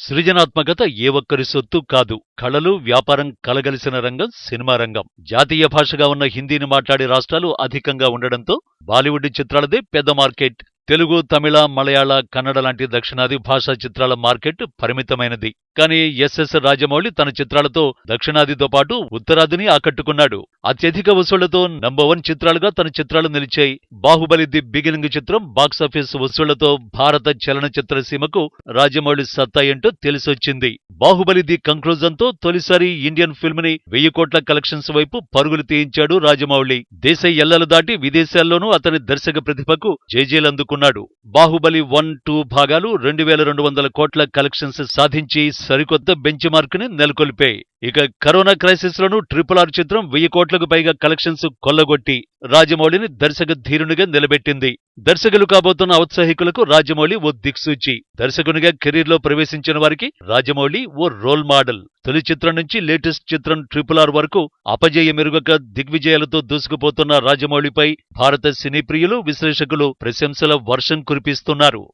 సృజనాత్మకత ఏ ఒక్కరి సొత్తు కాదు. కళలు వ్యాపారం కలగలిసిన రంగం సినిమా రంగం. జాతీయ భాషగా ఉన్న హిందీని మాట్లాడే రాష్ట్రాలు అధికంగా ఉండడంతో బాలీవుడ్ చిత్రాలదే పెద్ద మార్కెట్. తెలుగు తమిళ మలయాళ కన్నడ లాంటి దక్షిణాది భాషా చిత్రాల మార్కెట్ పరిమితమైనది. కానీ ఎస్ఎస్ రాజమౌళి తన చిత్రాలతో దక్షిణాదితో పాటు ఉత్తరాదిని ఆకట్టుకున్నాడు. అత్యధిక వసూళ్ళతో నంబర్ వన్ చిత్రాలుగా తన చిత్రాలు నిలిచాయి. బాహుబలి ది బిగినింగ్ చిత్రం బాక్సాఫీస్ వసూళ్ళతో భారత చలనచిత్ర సీమకు రాజమౌళి సత్తా ఏంటో తెలిసొచ్చింది. బాహుబలి ది కంక్లూజన్తో తొలిసారి ఇండియన్ ఫిల్మ్ని వెయ్యి కోట్ల కలెక్షన్స్ వైపు పరుగులు తీయించాడు రాజమౌళి. దేశ ఎల్లలు దాటి విదేశాల్లోనూ అతని దర్శక ప్రతిభకు జేజేలందుకున్నాడు బాహుబలి వన్ టూ భాగాలు రెండు వేల రెండు వందల కోట్ల కలెక్షన్స్ సాధించి సరికొత్త బెంచ్ మార్క్ని నెలకొల్పాయి. ఇక కరోనా క్రైసిస్ లోనూ ట్రిపుల్ ఆర్ చిత్రం వెయ్యి కోట్లకు పైగా కలెక్షన్స్ కొల్లగొట్టి రాజమౌళిని దర్శక ధీరునిగా నిలబెట్టింది. దర్శకులు కాబోతున్న ఔత్సాహికులకు రాజమౌళి ఓ దిక్సూచి. దర్శకునిగా కెరీర్లో ప్రవేశించిన వారికి రాజమౌళి ఓ రోల్ మోడల్. తొలి చిత్రం నుంచి లేటెస్ట్ చిత్రం ట్రిపుల్ ఆర్ వరకు అపజయ మెరుగక దిగ్విజయాలతో దూసుకుపోతున్న రాజమౌళిపై భారత సినీ ప్రియులు విశ్లేషకులు ప్రశంసల వర్షం కురిపిస్తున్నారు.